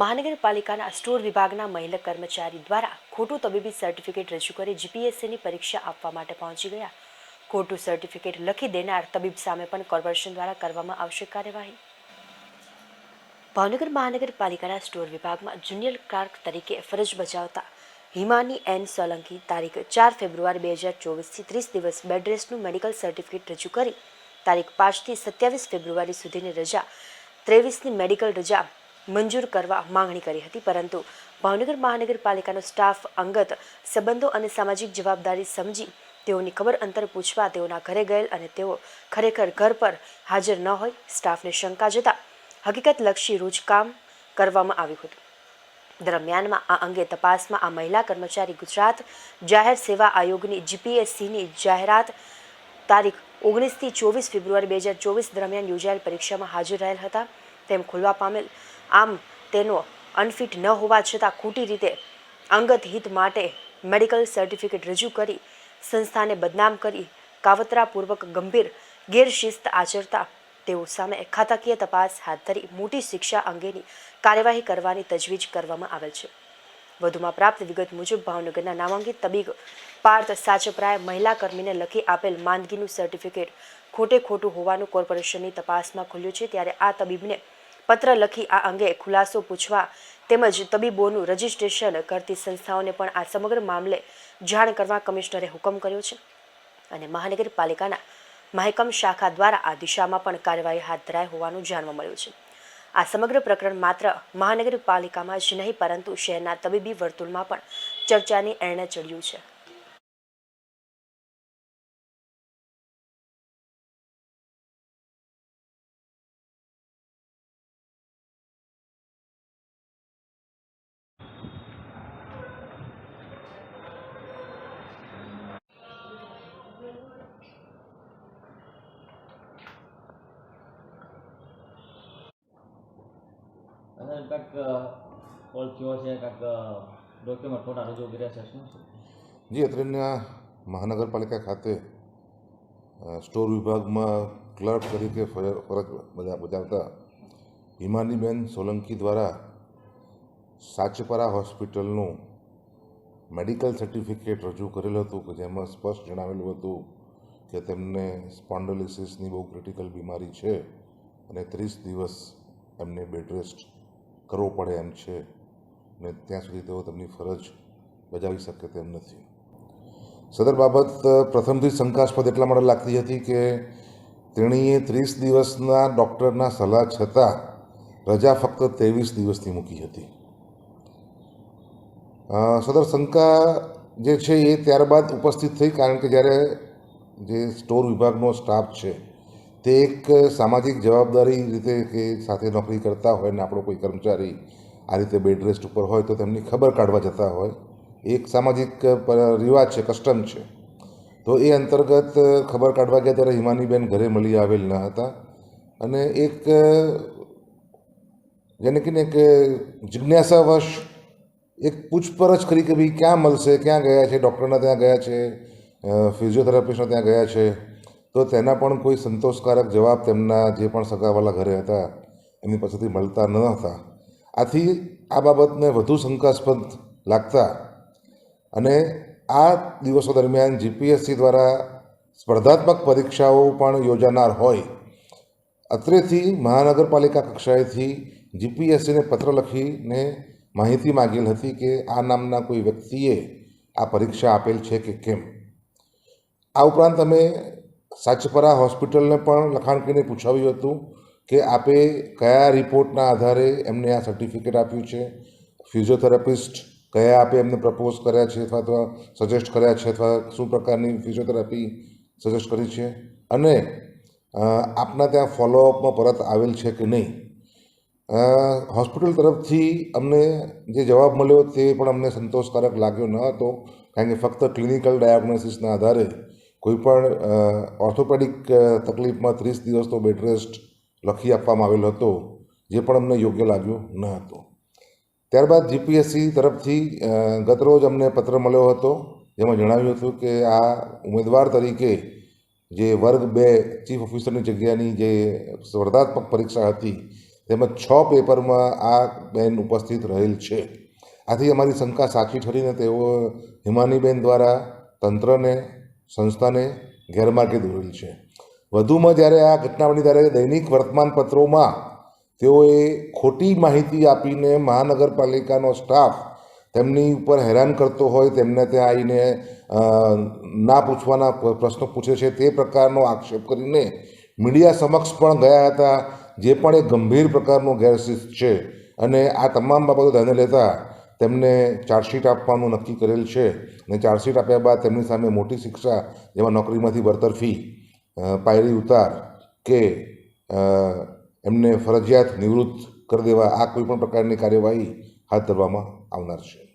મહાનગરપાલિકાના સ્ટોર વિભાગના મહિલા કર્મચારી દ્વારા ખોટું તબીબી સર્ટિફિકેટ રજૂ કરી જીપીએસસીની પરીક્ષા આપવા માટે પહોંચી ગયા. ખોટું સર્ટિફિકેટ લખી દેનાર તબીબ સામે પણ કોર્પોરેશન દ્વારા કરવામાં આવશે કાર્યવાહી. ભાવનગર મહાનગરપાલિકાના સ્ટોર વિભાગમાં જુનિયર ક્લાર્ક તરીકે ફરજ બજાવતા હિમાની એન સોલંકી તારીખ ચાર ફેબ્રુઆરી બે હજાર ચોવીસથી ત્રીસ દિવસ બેડ રેસ્ટનું મેડિકલ સર્ટિફિકેટ રજૂ કરી. તારીખ પાંચથી સત્યાવીસ ફેબ્રુઆરી સુધીની રજા, ત્રેવીસની મેડિકલ રજા મંજૂર કરવા માંગણી કરી હતી, પરંતુ ભાવનગર મહાનગરપાલિકાનો સ્ટાફ અંગત સંબંધો અને સામાજિક જવાબદારી સમજી તેઓની ખબર અંતર પૂછવા તેઓના ઘરે ગયેલ અને તેઓ ખરેખર ઘર પર હાજર ન હોય, સ્ટાફને શંકા જતા હકીકતલક્ષી રોજકામ કરવામાં આવ્યું હતું. દરમિયાનમાં આ અંગે તપાસમાં આ મહિલા કર્મચારી ગુજરાત જાહેર સેવા આયોગની જીપીએસસીની જાહેરાત તારીખ ઓગણીસથી ચોવીસ ફેબ્રુઆરી બે હજાર ચોવીસ દરમિયાન યોજાયેલ પરીક્ષામાં હાજર રહેલ હતા. તેમ ખુલવા પામેલ. આમ તેનો અનફિટ ન હોવા છતાં ખોટી રીતે અંગત હિત માટે મેડિકલ સર્ટિફિકેટ રજૂ કરી, સંસ્થાને બદનામ કરી, કાવતરાપૂર્વક ગંભીર ગેરશિસ્ત આચરતા તેઓ સામે ખાતાકીય તપાસ હાથ ધરી મોટી શિક્ષા અંગેની કાર્યવાહી કરવાની તજવીજ કરવામાં આવેલ છે. વધુમાં પ્રાપ્ત વિગત મુજબ ભાવનગરના નામાંકિત તબીબ પાર્થ સાચપરાએ મહિલા કર્મીને લખી આપેલ માંદગીનું સર્ટિફિકેટ ખોટે ખોટું હોવાનું કોર્પોરેશનની તપાસમાં ખુલ્યું છે, ત્યારે આ તબીબને પત્ર લખી આ અંગે ખુલાસો પૂછવા તેમજ તબીબોનું રજિસ્ટ્રેશન કરતી સંસ્થાઓને પણ આ સમગ્ર મામલે જાણ કરવા કમિશનરે હુકમ કર્યો છે. અને મહાનગરપાલિકાના મહેકમ શાખા દ્વારા આ દિશામાં પણ કાર્યવાહી હાથ ધરાઈ હોવાનું જાણવા મળ્યું છે. આ સમગ્ર પ્રકરણ માત્ર મહાનગરપાલિકામાં જ નહીં, પરંતુ શહેરના તબીબી વર્તુળમાં પણ ચર્ચાની એરણે ચડ્યું છે. જી, અત્રેના મહાનગરપાલિકા ખાતે સ્ટોર વિભાગમાં ક્લર્ક તરીકે ફરજ બજાવતા હિમાનીબેન સોલંકી દ્વારા સાચપરા હોસ્પિટલનું મેડિકલ સર્ટિફિકેટ રજૂ કરેલું હતું કે જેમાં સ્પષ્ટ જણાવેલું હતું કે તેમને સ્પોન્ડોલિસિસની બહુ ક્રિટિકલ બીમારી છે અને ત્રીસ દિવસ એમને બેડ રેસ્ટ કરવો પડે એમ છે ને ત્યાં સુધી તેઓ તેમની ફરજ બજાવી શકે તેમ નથી. સદર બાબત પ્રથમથી શંકાસ્પદ એટલા માટે લાગતી હતી કે તેણીએ ત્રીસ દિવસના ડૉક્ટરના સલાહ છતાં રજા ફક્ત ત્રેવીસ દિવસની મૂકી હતી. સદર શંકા જે છે એ ત્યારબાદ ઉપસ્થિત થઈ કારણ કે જ્યારે જે સ્ટોર વિભાગનો સ્ટાફ છે તે એક સામાજિક જવાબદારી રીતે કે સાથે નોકરી કરતા હોય ને આપણો કોઈ કર્મચારી આ રીતે બેડ રેસ્ટ ઉપર હોય તો તેમની ખબર કાઢવા જતા હોય એક સામાજિક રિવાજ છે, કસ્ટમ છે. તો એ અંતર્ગત ખબર કાઢવા ગયા ત્યારે હિમાનીબેન ઘરે મળી આવેલ ન હતા અને એક, જેને કે એક જિજ્ઞાસાવશ, એક પૂછપરછ કરી કે ભાઈ ક્યાં મળશે, ક્યાં ગયા છે, ડૉક્ટરના ત્યાં ગયા છે ફિઝિયોથેરાપિસ્ટના ત્યાં ગયા છે તો તેના પણ કોઈ સંતોષકારક જવાબ તેમના જે પણ સગાવાલા ઘરે હતા એમની પાસેથી મળતા ન હતા. આથી આ બાબતને વધુ શંકાસ્પદ લાગતા અને આ દિવસો દરમિયાન જીપીએસસી દ્વારા સ્પર્ધાત્મક પરીક્ષાઓ પણ યોજાનાર હોય. અત્રેથી મહાનગરપાલિકા કક્ષાએથી જીપીએસસીને પત્ર લખીને માહિતી માગેલ હતી કે આ નામના કોઈ વ્યક્તિએ આ પરીક્ષા આપેલ છે કે કેમ. આ ઉપરાંત અમે સાચપરા હોસ્પિટલને પણ લખાણ કરીને પૂછાવ્યું હતું કે આપે કયા રિપોર્ટના આધારે એમને આ સર્ટિફિકેટ આપ્યું છે? ફિઝિયોથેરાપિસ્ટ કયા આપે એમને પ્રપોઝ કર્યા છે અથવા તો સજેસ્ટ કર્યા છે અથવા શું પ્રકારની ફિઝિયોથેરાપી સજેસ્ટ કરી છે? અને આપના ત્યાં ફોલોઅપમાં પરત આવેલ છે કે નહીં? હોસ્પિટલ તરફથી અમને જે જવાબ મળ્યો તે પણ અમને સંતોષકારક લાગ્યો ન હતો, કારણ કે ફક્ત ક્લિનિકલ ડાયાગ્નોસિસના આધારે કોઈ પણ ઓર્થોપેડિક તકલીફમાં ત્રીસ દિવસનો બેડ રેસ્ટ લખી આપવામાં આવેલો હતો, જે પણ અમને યોગ્ય લાગ્યું ન હતું. ત્યારબાદ જીપીએસસી તરફથી ગતરોજ અમને પત્ર મળ્યો હતો, જેમાં જણાવ્યું હતું કે આ ઉમેદવાર તરીકે જે વર્ગ બે ચીફ ઓફિસરની જગ્યાની જે સ્પર્ધાત્મક પરીક્ષા હતી તેમજ છ પેપરમાં આ બેન ઉપસ્થિત રહેલ છે. આથી અમારી શંકા સાચી ઠરીને તેઓ હિમાનીબેન દ્વારા તંત્રને સંસ્થાને ગેરમાર્ગે દોરેલ છે. વધુમાં જ્યારે આ ઘટના બની ત્યારે દૈનિક વર્તમાનપત્રોમાં તેઓએ ખોટી માહિતી આપીને મહાનગરપાલિકાનો સ્ટાફ તેમની ઉપર હેરાન કરતો હોય, તેમને ત્યાં આવીને ના પૂછવાના પ્રશ્નો પૂછે છે તે પ્રકારનો આક્ષેપ કરીને મીડિયા સમક્ષ પણ ગયા હતા, જે પણ એક ગંભીર પ્રકારનો ગેરશિસ્ત છે. અને આ તમામ બાબતો ધ્યાને લેતા તેમને ચાર્જશીટ આપવાનું નક્કી કરેલ છે અને ચાર્જશીટ આપ્યા બાદ તેમની સામે મોટી શિક્ષા જેમાં નોકરીમાંથી બરતરફી પાયરી ઉતાર કે એમને ફરજિયાત નિવૃત્ત કરી દેવા આ કોઈ પણ પ્રકારની કાર્યવાહી હાથ ધરવામાં આવનાર છે.